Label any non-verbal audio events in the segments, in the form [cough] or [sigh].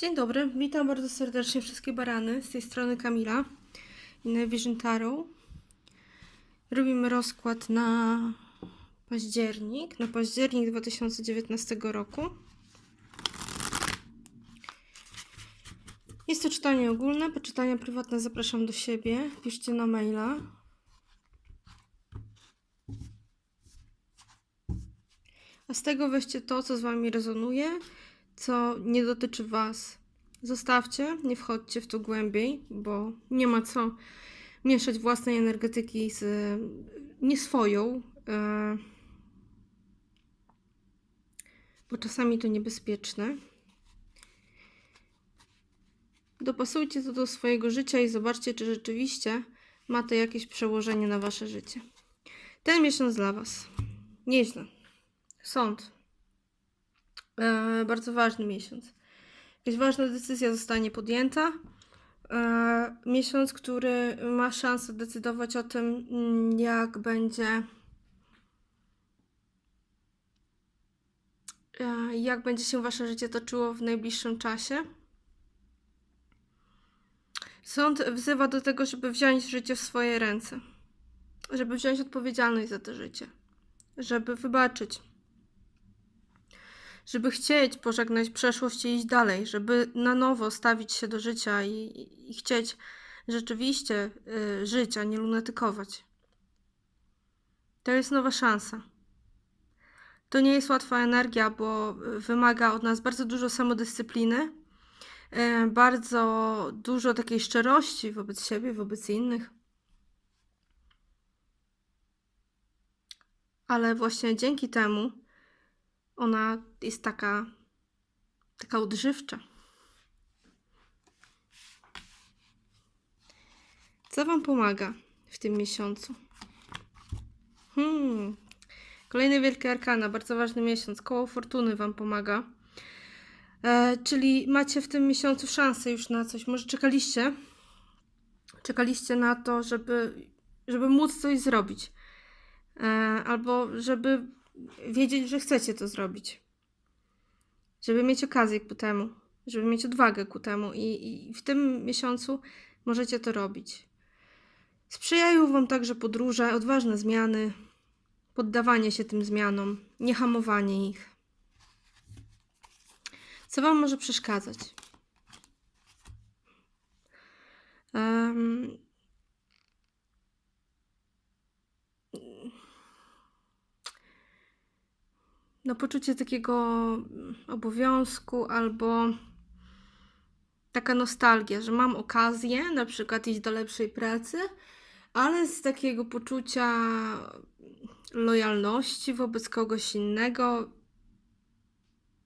Dzień dobry, witam bardzo serdecznie wszystkie barany. Z tej strony Kamila i Vision Tarot. Robimy rozkład na październik, na październik 2019 roku. Jest to czytanie ogólne, po czytania prywatne zapraszam do siebie. Piszcie na maila. A z tego weźcie to, co z Wami rezonuje, co nie dotyczy Was. Zostawcie, nie wchodźcie w to głębiej, bo nie ma co mieszać własnej energetyki z nie swoją, e, bo czasami to niebezpieczne. Dopasujcie to do swojego życia i zobaczcie, czy rzeczywiście ma to jakieś przełożenie na Wasze życie. Ten miesiąc dla Was. Nieźle. Sąd. E, bardzo ważny miesiąc. Jakaś ważna decyzja zostanie podjęta. E, miesiąc, który ma szansę decydować o tym, jak będzie. e, Jak będzie się wasze życie toczyło w najbliższym czasie. Sąd wzywa do tego, żeby wziąć życie w swoje ręce, żeby wziąć odpowiedzialność za to życie, żeby wybaczyć, żeby chcieć pożegnać przeszłość i iść dalej, żeby na nowo stawić się do życia i, i, chcieć rzeczywiście y, żyć, a nie lunatykować. To jest nowa szansa. To nie jest łatwa energia, bo wymaga od nas bardzo dużo samodyscypliny, y, bardzo dużo takiej szczerości wobec siebie, wobec innych. Ale właśnie dzięki temu ona jest taka, taka odżywcza. Co Wam pomaga w tym miesiącu? Hmm. Kolejny wielki arkana, bardzo ważny miesiąc. Koło fortuny Wam pomaga. E, czyli macie w tym miesiącu szansę już na coś. Może czekaliście? Czekaliście na to, żeby, żeby móc coś zrobić. E, albo żeby wiedzieć, że chcecie to zrobić. Żeby mieć okazję ku temu, żeby mieć odwagę ku temu i, i w tym miesiącu możecie to robić. Sprzyjają Wam także podróże, odważne zmiany, poddawanie się tym zmianom, niehamowanie ich. Co Wam może przeszkadzać? Poczucie takiego obowiązku albo taka nostalgia, że mam okazję na przykład iść do lepszej pracy, ale z takiego poczucia lojalności wobec kogoś innego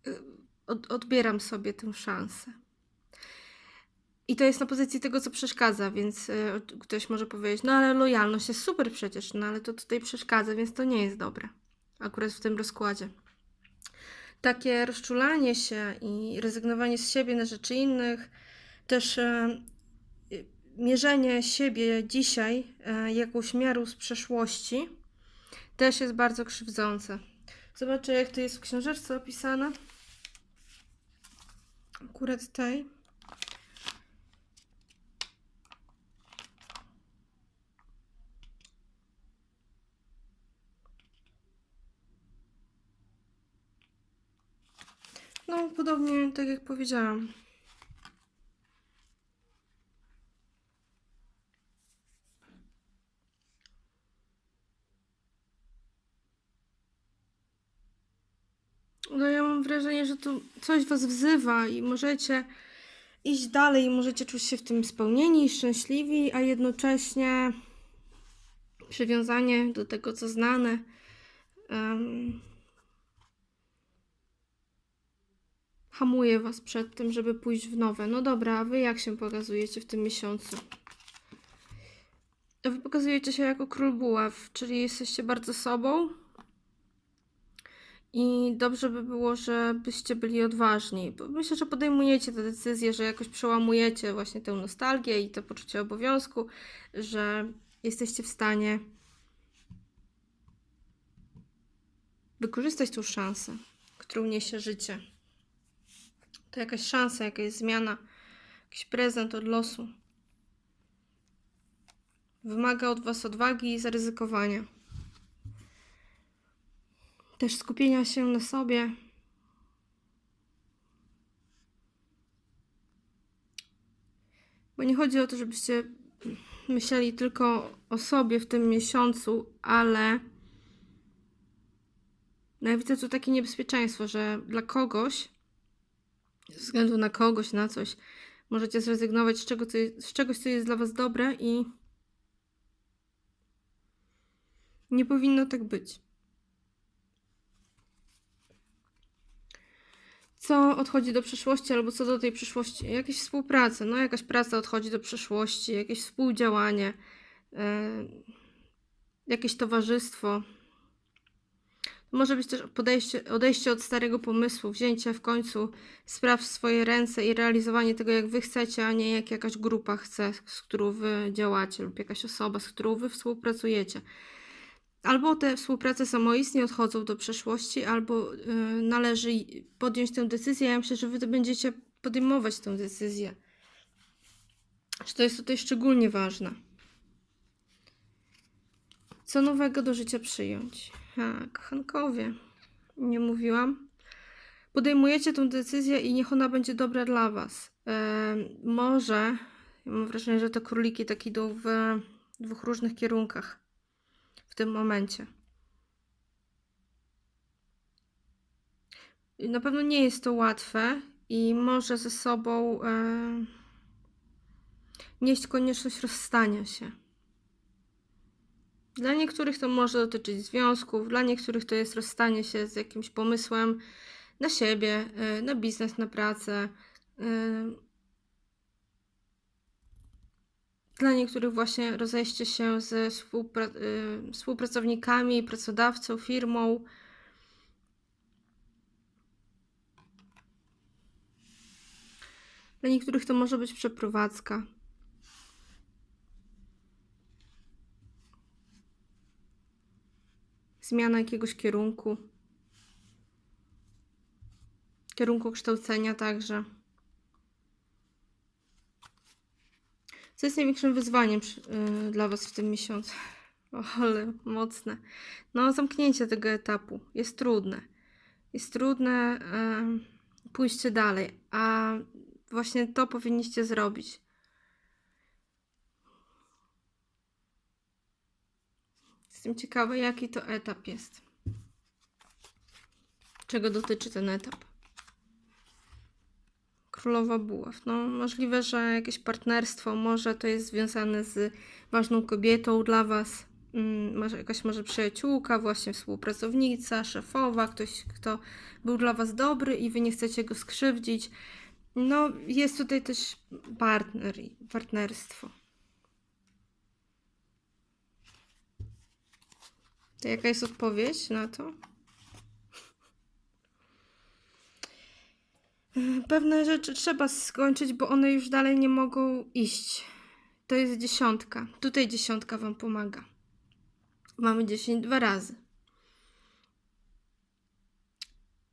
y, od, odbieram sobie tę szansę. I to jest na pozycji tego, co przeszkadza, więc y, ktoś może powiedzieć, no ale lojalność jest super przecież, no ale to tutaj przeszkadza, więc to nie jest dobre. Akurat w tym rozkładzie takie rozczulanie się i rezygnowanie z siebie na rzeczy innych, też e, mierzenie siebie dzisiaj e, jakąś miarą z przeszłości, też jest bardzo krzywdzące. Zobaczę, jak to jest w książeczce opisane. Akurat tej. No, podobnie tak jak powiedziałam. No ja mam wrażenie, że tu coś was wzywa i możecie iść dalej, i możecie czuć się w tym spełnieni i szczęśliwi, a jednocześnie przywiązanie do tego, co znane, hamuje was przed tym, żeby pójść w nowe. No dobra, a wy jak się pokazujecie w tym miesiącu? Wy pokazujecie się jako król buław, czyli jesteście bardzo sobą. I dobrze by było, żebyście byli odważni. Bo myślę, że podejmujecie te decyzje, że jakoś przełamujecie właśnie tę nostalgię i to poczucie obowiązku, że jesteście w stanie wykorzystać tą szansę, którą niesie życie To jakaś szansa, jakaś zmiana, jakiś prezent od losu. Wymaga od Was odwagi i zaryzykowania. Też skupienia się na sobie. Bo nie chodzi o to, żebyście myśleli tylko o sobie w tym miesiącu, ale no ja widzę tu takie niebezpieczeństwo, że dla kogoś, ze względu na kogoś, na coś, możecie zrezygnować z, czego, co jest, z czegoś, co jest dla Was dobre i nie powinno tak być. Co odchodzi do przyszłości, albo co do tej przyszłości? Jakieś współpraca, no jakaś praca odchodzi do przyszłości, jakieś współdziałanie, yy, jakieś towarzystwo. Może być też podejście, odejście od starego pomysłu, wzięcie w końcu spraw w swoje ręce i realizowanie tego, jak wy chcecie, a nie jak jakaś grupa chce, z którą wy działacie, lub jakaś osoba, z którą wy współpracujecie. Albo te współprace samoistnie odchodzą do przeszłości, albo y, należy podjąć tę decyzję. Ja myślę, że wy będziecie podejmować tę decyzję. Że to jest tutaj szczególnie ważne. Co nowego do życia przyjąć? Ha, kochankowie. Nie mówiłam. Podejmujecie tę decyzję i niech ona będzie dobra dla was. Em, może, ja mam wrażenie, że te króliki tak idą w dwóch różnych kierunkach w tym momencie. Na pewno nie jest to łatwe i może ze sobą e, nieść konieczność rozstania się. Dla niektórych to może dotyczyć związków, dla niektórych to jest rozstanie się z jakimś pomysłem na siebie, e, na biznes, na pracę. e, Dla niektórych właśnie rozejście się ze współpra- y, współpracownikami, pracodawcą, firmą. Dla niektórych to może być przeprowadzka. Zmiana jakiegoś kierunku. Kierunku kształcenia także. Co jest największym wyzwaniem przy- y, dla Was w tym miesiącu? [laughs] O, ale mocne. No, zamknięcie tego etapu jest trudne. Jest trudne em, pójście dalej, a właśnie to powinniście zrobić. Jestem ciekawa, jaki to etap jest. Czego dotyczy ten etap? Królowa Buław. No, możliwe, że jakieś partnerstwo, może to jest związane z ważną kobietą dla Was. Mm, Może jakaś może przyjaciółka, właśnie współpracownica, szefowa, ktoś, kto był dla Was dobry i Wy nie chcecie go skrzywdzić. No, jest tutaj też partner partnerstwo. To jaka jest odpowiedź na to? Pewne rzeczy trzeba skończyć, bo one już dalej nie mogą iść. To jest dziesiątka. Tutaj dziesiątka Wam pomaga. Mamy 10 dwa razy.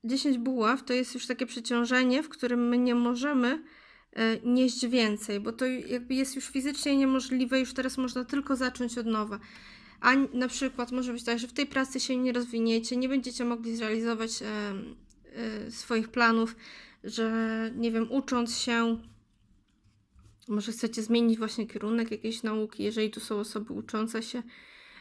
10 buław to jest już takie przeciążenie, w którym my nie możemy e, nieść więcej, bo to jakby jest już fizycznie niemożliwe, już teraz można tylko zacząć od nowa. A na przykład może być tak, że w tej pracy się nie rozwiniecie, nie będziecie mogli zrealizować e, swoich planów, że nie wiem, ucząc się, może chcecie zmienić właśnie kierunek jakiejś nauki, jeżeli tu są osoby uczące się,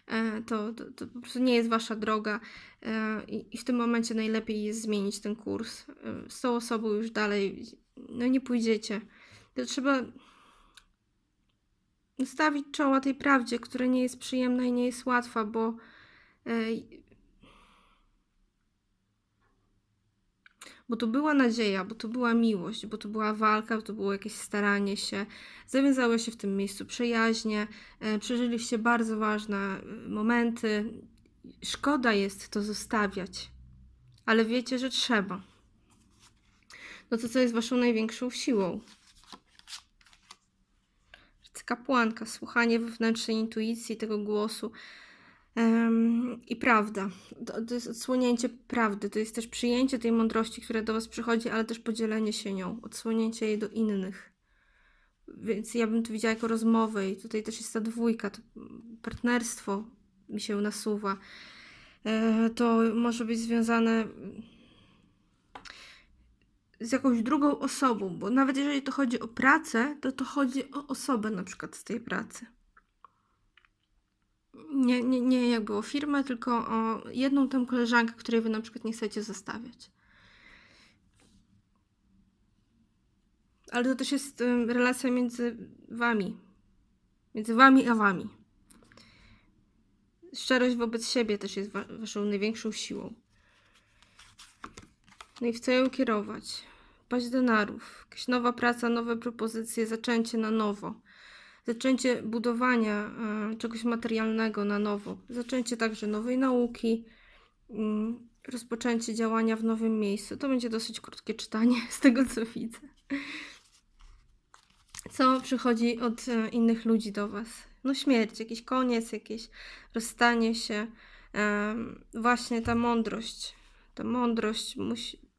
e, to, to, to po prostu nie jest wasza droga e, i, w tym momencie najlepiej jest zmienić ten kurs. Z tą osobą już dalej no nie pójdziecie. To trzeba stawić czoła tej prawdzie, która nie jest przyjemna i nie jest łatwa, bo e, bo to była nadzieja, bo to była miłość, bo to była walka, bo to było jakieś staranie się. Zawiązały się w tym miejscu przyjaźnie, e, przeżyliście bardzo ważne e, momenty. Szkoda jest to zostawiać, ale wiecie, że trzeba. No to co jest waszą największą siłą? Kapłanka, słuchanie wewnętrznej intuicji, tego głosu. Em, I prawda. To, to jest odsłonięcie prawdy. To jest też przyjęcie tej mądrości, która do Was przychodzi, ale też podzielenie się nią, odsłonięcie jej do innych. Więc ja bym to widziała jako rozmowę i tutaj też jest ta dwójka, to partnerstwo mi się nasuwa. E, To może być związane z jakąś drugą osobą, bo nawet jeżeli to chodzi o pracę, to to chodzi o osobę na przykład z tej pracy. Nie, nie, nie jakby o firmę, tylko o jedną tę koleżankę, której wy na przykład nie chcecie zostawiać. Ale to też jest relacja między wami. Między wami a wami. Szczerość wobec siebie też jest wa- waszą największą siłą. No i w co ją kierować? Paść denarów, jakaś nowa praca, nowe propozycje, zaczęcie na nowo. Zaczęcie budowania e, czegoś materialnego na nowo. Zaczęcie także nowej nauki. mm, Rozpoczęcie działania w nowym miejscu. To będzie dosyć krótkie czytanie [laughs] z tego, co widzę. Co przychodzi od e, innych ludzi do Was? No śmierć, jakiś koniec, jakieś rozstanie się. Właśnie ta mądrość. Ta mądrość musi...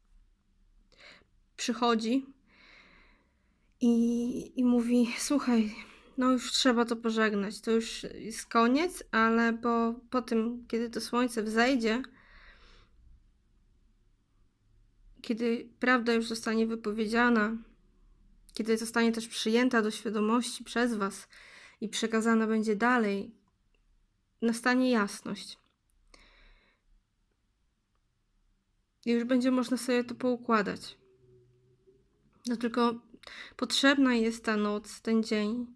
przychodzi i, i mówi: Słuchaj, no już trzeba to pożegnać. To już jest koniec, ale po, po tym, kiedy to słońce wzejdzie, kiedy prawda już zostanie wypowiedziana, kiedy zostanie też przyjęta do świadomości przez Was i przekazana będzie dalej, nastanie jasność. I już będzie można sobie to poukładać. No tylko potrzebna jest ta noc, ten dzień,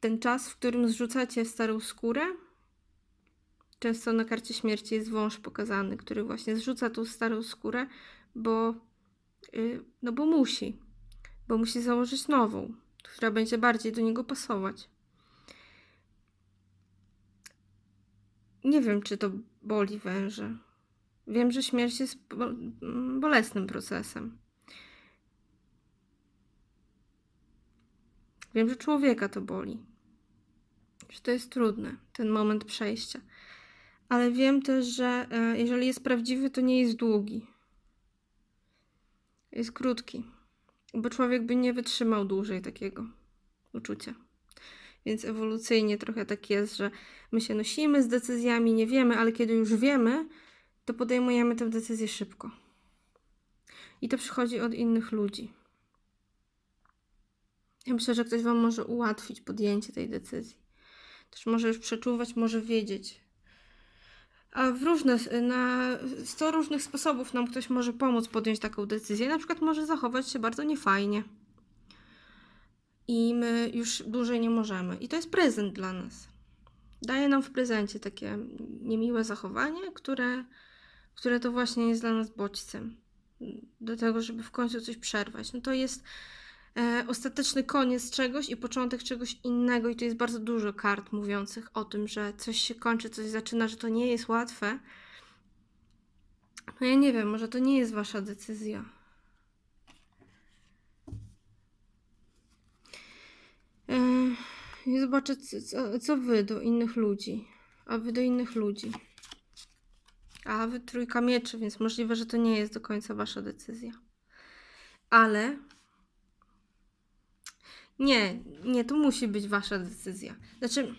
ten czas, w którym zrzucacie starą skórę. Często na karcie śmierci jest wąż pokazany, który właśnie zrzuca tą starą skórę, bo, yy, no bo musi, bo musi założyć nową, która będzie bardziej do niego pasować. Nie wiem, czy to boli węże. Wiem, że śmierć jest mm, bolesnym procesem. Wiem, że człowieka to boli. Że to jest trudne, ten moment przejścia. Ale wiem też, że e, jeżeli jest prawdziwy, to nie jest długi. Jest krótki. Bo człowiek by nie wytrzymał dłużej takiego uczucia. Więc ewolucyjnie trochę tak jest, że my się nosimy z decyzjami, nie wiemy, ale kiedy już wiemy, to podejmujemy tę decyzję szybko. I to przychodzi od innych ludzi. Ja myślę, że ktoś Wam może ułatwić podjęcie tej decyzji. Też może już przeczuwać, może wiedzieć. A w różne, na 100 różnych sposobów nam ktoś może pomóc podjąć taką decyzję. Na przykład może zachować się bardzo niefajnie. I my już dłużej nie możemy. I to jest prezent dla nas. Daje nam w prezencie takie niemiłe zachowanie, które, które to właśnie jest dla nas bodźcem. Do tego, żeby w końcu coś przerwać. No to jest e, ostateczny koniec czegoś i początek czegoś innego, i tu jest bardzo dużo kart mówiących o tym, że coś się kończy, coś zaczyna, że to nie jest łatwe. No ja nie wiem, może to nie jest wasza decyzja. E, I zobaczę, co, co, co wy do innych ludzi. A wy do innych ludzi. A wy trójka mieczy, więc możliwe, że to nie jest do końca wasza decyzja. Ale nie, nie, to musi być wasza decyzja. Znaczy.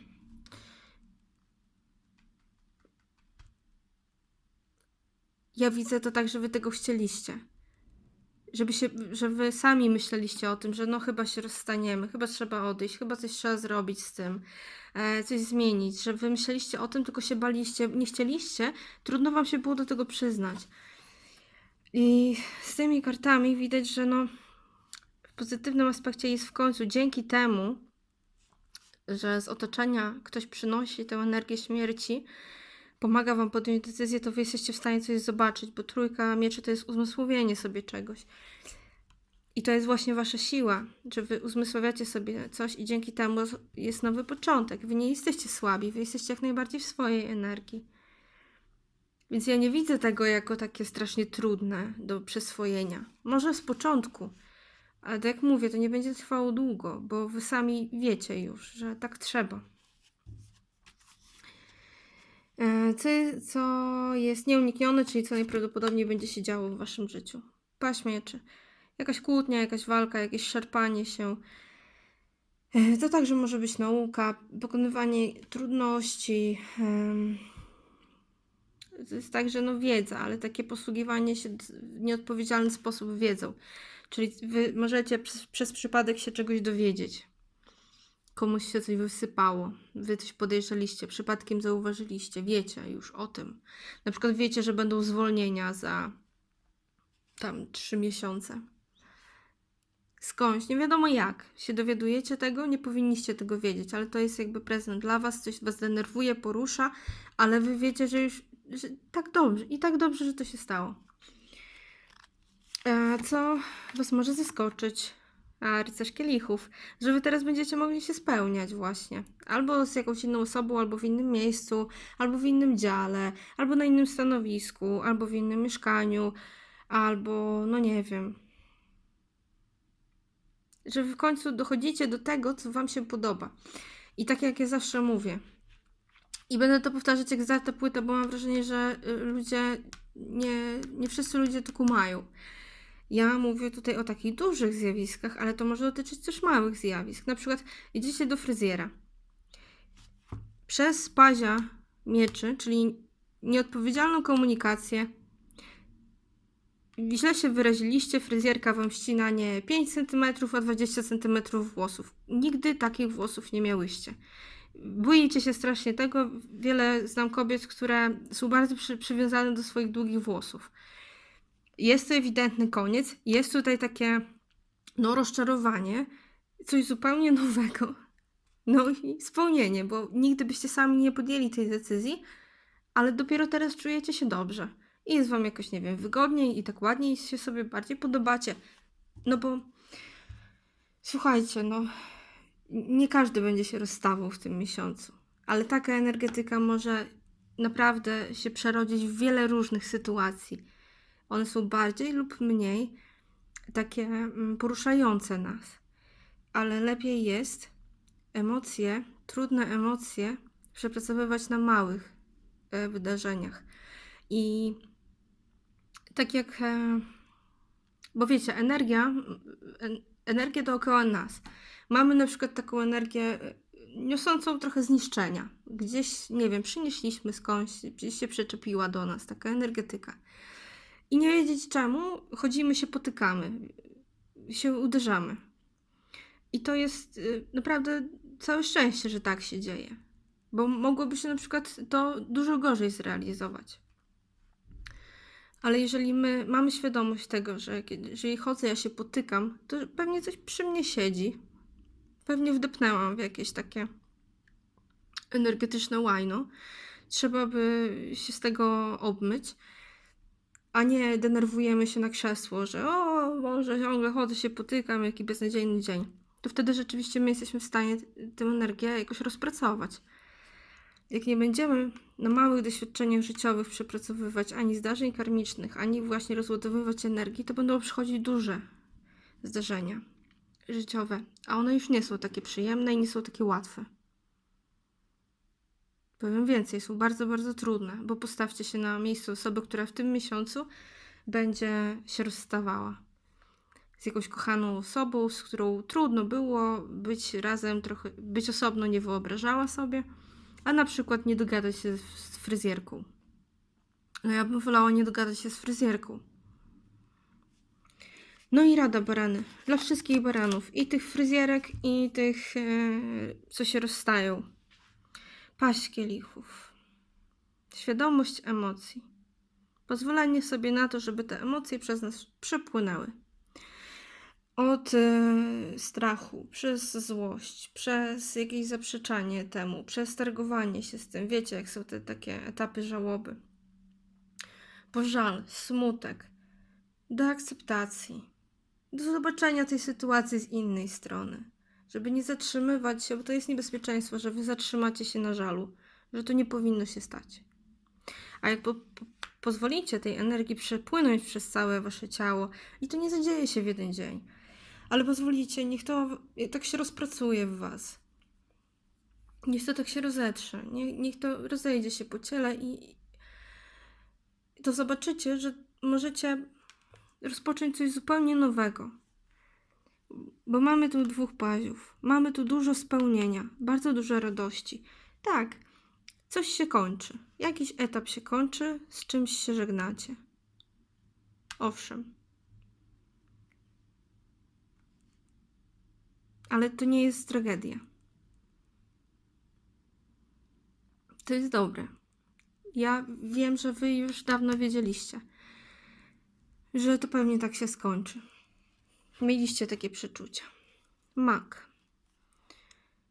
Ja widzę to tak, że wy tego chcieliście. Żeby się, że wy sami myśleliście o tym, że no chyba się rozstaniemy, chyba trzeba odejść, chyba coś trzeba zrobić z tym, e, coś zmienić, że wy myśleliście o tym, tylko się baliście, nie chcieliście, trudno wam się było do tego przyznać. I z tymi kartami widać, że no pozytywnym aspekcie jest w końcu dzięki temu, że z otoczenia ktoś przynosi tę energię śmierci, pomaga wam podjąć decyzję, to wy jesteście w stanie coś zobaczyć, bo trójka mieczy to jest uzmysłowienie sobie czegoś. I to jest właśnie wasza siła, że wy uzmysławiacie sobie coś i dzięki temu jest nowy początek. Wy nie jesteście słabi, wy jesteście jak najbardziej w swojej energii. Więc ja nie widzę tego jako takie strasznie trudne do przyswojenia. Może z początku, ale tak jak mówię, to nie będzie trwało długo, bo wy sami wiecie już, że tak trzeba. E, Co, co jest nieuniknione, czyli co najprawdopodobniej będzie się działo w waszym życiu. Paść mieczy. Jakaś kłótnia, jakaś walka, jakieś szarpanie się. E, To także może być nauka, pokonywanie trudności. To jest także no, wiedza, ale takie posługiwanie się w nieodpowiedzialny sposób wiedzą. Czyli wy możecie przez, przez przypadek się czegoś dowiedzieć. Komuś się coś wysypało, wy coś podejrzeliście, przypadkiem zauważyliście, wiecie już o tym. Na przykład wiecie, że będą zwolnienia za tam trzy miesiące. Skądś, nie wiadomo jak, się dowiadujecie tego, nie powinniście tego wiedzieć, ale to jest jakby prezent dla was, coś was denerwuje, porusza, ale wy wiecie, że już że tak dobrze i tak dobrze, że to się stało. Co was może zaskoczyć? A rycerz kielichów, że wy teraz będziecie mogli się spełniać właśnie. Albo z jakąś inną osobą, albo w innym miejscu, albo w innym dziale, albo na innym stanowisku, albo w innym mieszkaniu, albo no nie wiem. Że w końcu dochodzicie do tego, co wam się podoba. I tak jak ja zawsze mówię. I będę to powtarzać jak za tę płytę, bo mam wrażenie, że y, ludzie, nie, nie wszyscy ludzie to kumają. Ja mówię tutaj o takich dużych zjawiskach, ale to może dotyczyć też małych zjawisk. Na przykład idziecie do fryzjera. Przez pazia mieczy, czyli nieodpowiedzialną komunikację, źle się wyraziliście, fryzjerka wam ścina nie 5 cm, a 20 cm włosów. Nigdy takich włosów nie miałyście. Boicie się strasznie tego. Wiele znam kobiet, które są bardzo przy, przywiązane do swoich długich włosów jest to ewidentny koniec, jest tutaj takie no rozczarowanie, coś zupełnie [laughs] nowego. No i spełnienie, bo nigdy byście sami nie podjęli tej decyzji, ale dopiero teraz czujecie się dobrze. I jest wam jakoś, nie wiem, wygodniej i tak ładniej się sobie bardziej podobacie. No bo słuchajcie, no nie każdy będzie się rozstawał w tym miesiącu, ale taka energetyka może naprawdę się przerodzić w wiele różnych sytuacji. One są bardziej lub mniej takie mm, poruszające nas, ale lepiej jest emocje, trudne emocje przepracowywać na małych e, wydarzeniach. I tak jak, e, bo wiecie, energia, m, en- energia dookoła nas. Mamy na przykład taką energię e, niosącą trochę zniszczenia. Gdzieś, nie wiem, przynieśliśmy skądś, gdzieś się przyczepiła do nas taka energetyka. I nie wiedzieć czemu, chodzimy się potykamy, się uderzamy. I to jest y, naprawdę całe szczęście, że tak się dzieje. Bo mogłoby się na przykład to dużo gorzej zrealizować. Ale jeżeli my mamy świadomość tego, że jeżeli chodzę, ja się potykam, to pewnie coś przy mnie siedzi. Pewnie wdepnęłam w jakieś takie energetyczne łajno. Trzeba by się z tego obmyć a nie denerwujemy się na krzesło, że o, może ciągle chodzę, się potykam, jaki beznadziejny dzień. To wtedy rzeczywiście my jesteśmy w stanie tę energię jakoś rozpracować. Jak nie będziemy na małych doświadczeniach życiowych przepracowywać ani zdarzeń karmicznych, ani właśnie rozładowywać energii, to będą przychodzić duże zdarzenia życiowe, a one już nie są takie przyjemne i nie są takie łatwe. Powiem więcej, są bardzo, bardzo trudne, bo postawcie się na miejsce osoby, która w tym miesiącu będzie się rozstawała z jakąś kochaną osobą, z którą trudno było być razem, trochę być osobno nie wyobrażała sobie, a na przykład nie dogadać się z, z fryzjerką. No ja bym wolała nie dogadać się z fryzjerką. No i rada barany. Dla wszystkich baranów. I tych fryzjerek, i tych, e, co się rozstają. Paść kielichów. Świadomość emocji. Pozwolenie sobie na to, żeby te emocje przez nas przepłynęły. Od e, strachu, przez złość, przez jakieś zaprzeczanie temu, przez targowanie się z tym. Wiecie, jak są te takie etapy żałoby. Pożal, smutek, do akceptacji, do zobaczenia tej sytuacji z innej strony. Żeby nie zatrzymywać się, bo to jest niebezpieczeństwo, że wy zatrzymacie się na żalu, że to nie powinno się stać. A jak po, po, pozwolicie tej energii przepłynąć przez całe wasze ciało, i to nie zadzieje się w jeden dzień, ale pozwolicie, niech to tak się rozpracuje w was. Niech to tak się rozetrze. Nie, niech to rozejdzie się po ciele i i to zobaczycie, że możecie rozpocząć coś zupełnie nowego. Bo mamy tu dwóch paziów. Mamy tu dużo spełnienia, bardzo dużo radości. Tak, coś się kończy. Jakiś etap się kończy, z czymś się żegnacie. Owszem. Ale to nie jest tragedia. To jest dobre. Ja wiem, że wy już dawno wiedzieliście, że to pewnie tak się skończy. Mieliście takie przeczucia. Mak,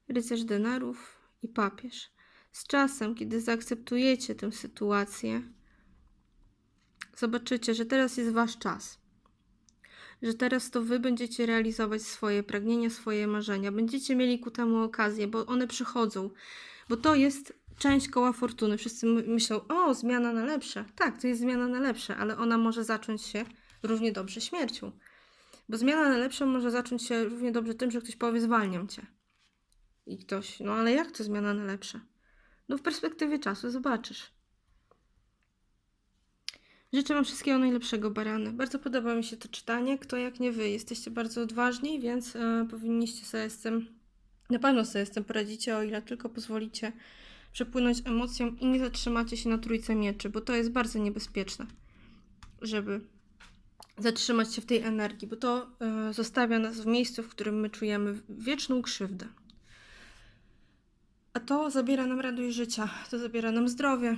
rycerz denarów i papież. Z czasem, kiedy zaakceptujecie tę sytuację, zobaczycie, że teraz jest wasz czas. Że teraz to wy będziecie realizować swoje pragnienia, swoje marzenia. Będziecie mieli ku temu okazję, bo one przychodzą. Bo to jest część koła fortuny. Wszyscy my- myślą, o, zmiana na lepsze. Tak, to jest zmiana na lepsze, ale ona może zacząć się równie dobrze śmiercią. Bo zmiana na lepsze może zacząć się równie dobrze tym, że ktoś powie, zwalniam cię. I ktoś, no ale jak to zmiana na lepsze? No w perspektywie czasu zobaczysz. Życzę Wam wszystkiego najlepszego, barany. Bardzo podoba mi się to czytanie. Kto jak nie Wy. Jesteście bardzo odważni, więc e, powinniście sobie z tym, na pewno sobie z tym poradzicie, o ile tylko pozwolicie przepłynąć emocjom i nie zatrzymacie się na trójce mieczy, bo to jest bardzo niebezpieczne, żeby zatrzymać się w tej energii, bo to e, zostawia nas w miejscu, w którym my czujemy wieczną krzywdę. A to zabiera nam radość życia, to zabiera nam zdrowie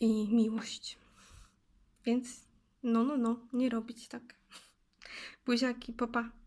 i miłość. Więc no, no, no, nie robić tak. Buziaki, popa.